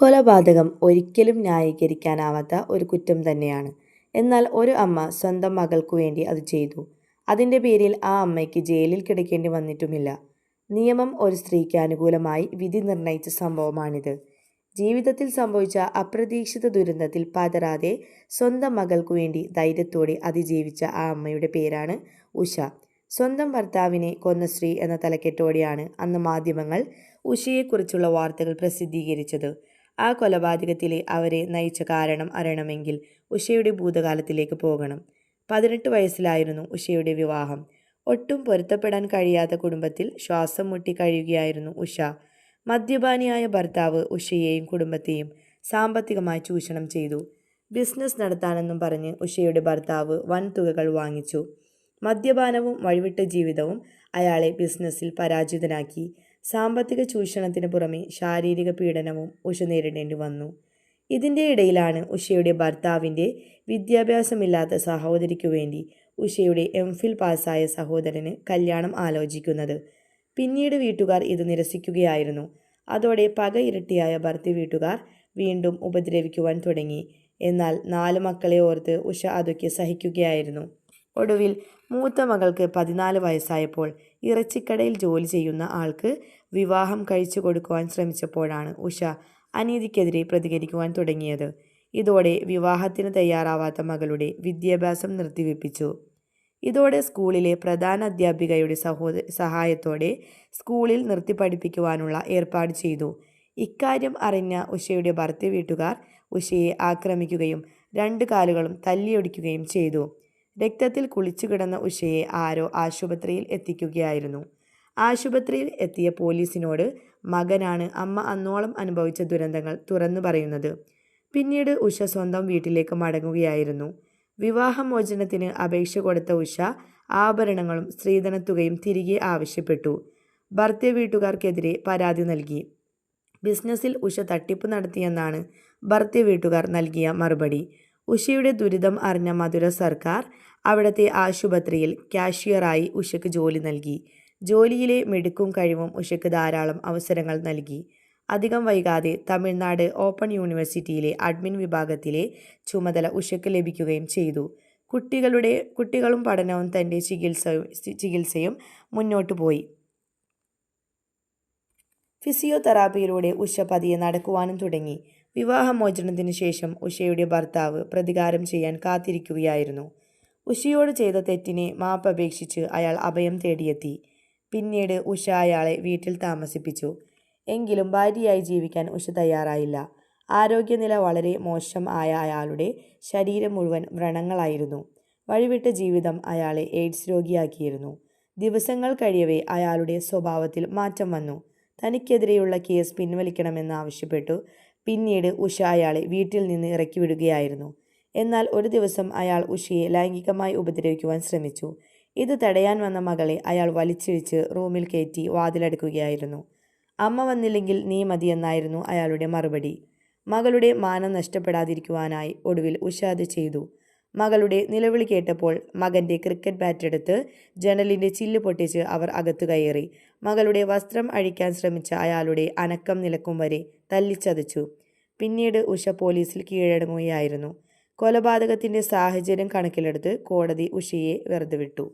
കൊലപാതകം ഒരിക്കലും ന്യായീകരിക്കാനാവാത്ത ഒരു കുറ്റം തന്നെയാണ്. എന്നാൽ ഒരു അമ്മ സ്വന്തം മകൾക്കു വേണ്ടി അത് ചെയ്തു. അതിന്റെ പേരിൽ ആ അമ്മയ്ക്ക് ജയിലിൽ കിടക്കേണ്ടി വന്നിട്ടുമില്ല. നിയമം ഒരു സ്ത്രീക്ക് അനുകൂലമായി വിധി നിർണയിച്ച സംഭവമാണിത്. ജീവിതത്തിൽ സംഭവിച്ച അപ്രതീക്ഷിത ദുരന്തത്തിൽ പതരാതെ സ്വന്തം മകൾക്കു വേണ്ടി ധൈര്യത്തോടെ അതിജീവിച്ച ആ അമ്മയുടെ പേരാണ് ഉഷ. സ്വന്തം ഭർത്താവിനെ കൊന്ന സ്ത്രീ എന്ന തലക്കെട്ടോടെയാണ് അന്ന് മാധ്യമങ്ങൾ ഉഷയെക്കുറിച്ചുള്ള വാർത്തകൾ പ്രസിദ്ധീകരിച്ചത്. ആ കൊലപാതകത്തിലെ അവരെ നയിച്ച കാരണം അറിയണമെങ്കിൽ ഉഷയുടെ ഭൂതകാലത്തിലേക്ക് പോകണം. പതിനെട്ട് വയസ്സിലായിരുന്നു ഉഷയുടെ വിവാഹം. ഒട്ടും പൊരുത്തപ്പെടാൻ കഴിയാത്ത കുടുംബത്തിൽ ശ്വാസം മുട്ടി കഴിയുകയായിരുന്നു ഉഷ. മദ്യപാനിയായ ഭർത്താവ് ഉഷയെയും കുടുംബത്തെയും സാമ്പത്തികമായി ചൂഷണം ചെയ്തു. ബിസിനസ് നടത്താനെന്നും പറഞ്ഞ് ഉഷയുടെ ഭർത്താവ് വൻ തുകകൾ വാങ്ങിച്ചു. മദ്യപാനവും വഴിവിട്ട ജീവിതവും അയാളെ ബിസിനസ്സിൽ പരാജിതനാക്കി. സാമ്പത്തിക ചൂഷണത്തിന് പുറമെ ശാരീരിക പീഡനവും ഉഷ നേരിടേണ്ടി വന്നു. ഇതിന്റെ ഇടയിലാണ് ഉഷയുടെ ഭർത്താവിന്റെ വിദ്യാഭ്യാസമില്ലാത്ത സഹോദരിക്കു വേണ്ടി ഉഷയുടെ എം ഫിൽ പാസ്സായ സഹോദരന് കല്യാണം ആലോചിക്കുന്നത്. പിന്നീട് വീട്ടുകാർ ഇത് നിരസിക്കുകയായിരുന്നു. അതോടെ പക ഇരട്ടിയായ ഭർത്തി വീട്ടുകാർ വീണ്ടും ഉപദ്രവിക്കുവാൻ തുടങ്ങി. എന്നാൽ നാല് മക്കളെ ഓർത്ത് ഉഷ അതൊക്കെ സഹിക്കുകയായിരുന്നു. ഒടുവിൽ മൂത്ത മകൾക്ക് പതിനാല് വയസ്സായപ്പോൾ ഇറച്ചിക്കടയിൽ ജോലി ചെയ്യുന്ന ആൾക്ക് വിവാഹം കഴിച്ചു കൊടുക്കുവാൻ ശ്രമിച്ചപ്പോഴാണ് ഉഷ അനീതിക്കെതിരെ പ്രതികരിക്കുവാൻ തുടങ്ങിയത്. ഇതോടെ വിവാഹത്തിന് തയ്യാറാവാത്ത മകളുടെ വിദ്യാഭ്യാസം നിർത്തിവെപ്പിച്ചു. ഇതോടെ സ്കൂളിലെ പ്രധാന അധ്യാപികയുടെ സഹോദ സഹായത്തോടെ സ്കൂളിൽ നിർത്തിപ്പഠിപ്പിക്കുവാനുള്ള ഏർപ്പാട് ചെയ്തു. ഇക്കാര്യം അറിഞ്ഞ ഉഷയുടെ ഭർത്തി വീട്ടുകാർ ഉഷയെ ആക്രമിക്കുകയും രണ്ട് കാലുകളും തല്ലിയൊടിക്കുകയും ചെയ്തു. രക്തത്തിൽ കുളിച്ചു കിടന്ന ഉഷയെ ആരോ ആശുപത്രിയിൽ എത്തിക്കുകയായിരുന്നു. ആശുപത്രിയിൽ എത്തിയ പോലീസിനോട് മകനാണ് അമ്മ അന്നോളം അനുഭവിച്ച ദുരന്തങ്ങൾ തുറന്നു പറയുന്നത്. പിന്നീട് ഉഷ സ്വന്തം വീട്ടിലേക്ക് മടങ്ങുകയായിരുന്നു. വിവാഹമോചനത്തിന് അപേക്ഷ കൊടുത്ത ഉഷ ആഭരണങ്ങളും സ്ത്രീധനത്തുകയും തിരികെ ആവശ്യപ്പെട്ടു. ഭർതൃവീട്ടുകാർക്കെതിരെ പരാതി നൽകി. ബിസിനസ്സിൽ ഉഷ തട്ടിപ്പ് നടത്തിയെന്നാണ് ഭർതൃവീട്ടുകാർ നൽകിയ മറുപടി. ഉഷയുടെ ദുരിതം അറിഞ്ഞ മധുര സർക്കാർ അവിടത്തെ ആശുപത്രിയിൽ കാഷ്യറായി ഉഷയ്ക്ക് ജോലി നൽകി. ജോലിയിലെ മിടുക്കും കഴിവും ഉഷയ്ക്ക് ധാരാളം അവസരങ്ങൾ നൽകി. അധികം വൈകാതെ തമിഴ്നാട് ഓപ്പൺ യൂണിവേഴ്സിറ്റിയിലെ അഡ്മിൻ വിഭാഗത്തിലെ ചുമതല ഉഷയ്ക്ക് ലഭിക്കുകയും ചെയ്തു. കുട്ടികളുടെ കുട്ടികളും പഠനവും തന്റെ ചികിത്സയും മുന്നോട്ട് പോയി. ഫിസിയോതെറാപ്പിയിലൂടെ ഉഷ പതിയെ നടക്കുവാനും തുടങ്ങി. വിവാഹമോചനത്തിന് ശേഷം ഉഷയുടെ ഭർത്താവ് പ്രതികാരം ചെയ്യാൻ കാത്തിരിക്കുകയായിരുന്നു. ഉഷയോട് ചെയ്ത തെറ്റിനെ മാപ്പപേക്ഷിച്ച് അയാൾ അഭയം തേടിയെത്തി. പിന്നീട് ഉഷ അയാളെ വീട്ടിൽ താമസിപ്പിച്ചു. എങ്കിലും ഭാര്യയായി ജീവിക്കാൻ ഉഷ തയ്യാറായില്ല. ആരോഗ്യനില വളരെ മോശം ആയ അയാളുടെ ശരീരം മുഴുവൻ വ്രണങ്ങളായിരുന്നു. വഴിവിട്ട ജീവിതം അയാളെ എയ്ഡ്സ് രോഗിയാക്കിയിരുന്നു. ദിവസങ്ങൾ കഴിയവേ അയാളുടെ സ്വഭാവത്തിൽ മാറ്റം വന്നു. തനിക്കെതിരെയുള്ള കേസ് പിൻവലിക്കണമെന്നാവശ്യപ്പെട്ടു. പിന്നീട് ഉഷ അയാളെ വീട്ടിൽ നിന്ന് ഇറക്കിവിടുകയായിരുന്നു. എന്നാൽ ഒരു ദിവസം അയാൾ ഉഷിയെ ലൈംഗികമായി ഉപദ്രവിക്കുവാൻ ശ്രമിച്ചു. ഇത് തടയാൻ വന്ന മകളെ അയാൾ വലിച്ചിഴിച്ച് റൂമിൽ കയറ്റി വാതിലടുക്കുകയായിരുന്നു അമ്മ വന്നില്ലെങ്കിൽ നീ മതിയെന്നായിരുന്നു അയാളുടെ മറുപടി. മകളുടെ മാനം നഷ്ടപ്പെടാതിരിക്കുവാനായി ഒടുവിൽ ഉഷ അത് ചെയ്തു. മകളുടെ നിലവിളി കേട്ടപ്പോൾ മകന്റെ ക്രിക്കറ്റ് ബാറ്റ് എടുത്ത് ജനലിന്റെ ചില്ല് പൊട്ടിച്ച് അവർ അകത്തു കയറി. മകളുടെ വസ്ത്രം അഴിക്കാൻ ശ്രമിച്ച അയാളുടെ അനക്കം നിലക്കും വരെ തല്ലിച്ചതച്ചു. പിന്നീട് ഉഷ പോലീസിൽ കീഴടങ്ങുകയായിരുന്നു. കൊലപാതകത്തിന്റെ സാഹചര്യം കണക്കിലെടുത്ത് കോടതി ഉഷയെ വെറുതെ വിട്ടു.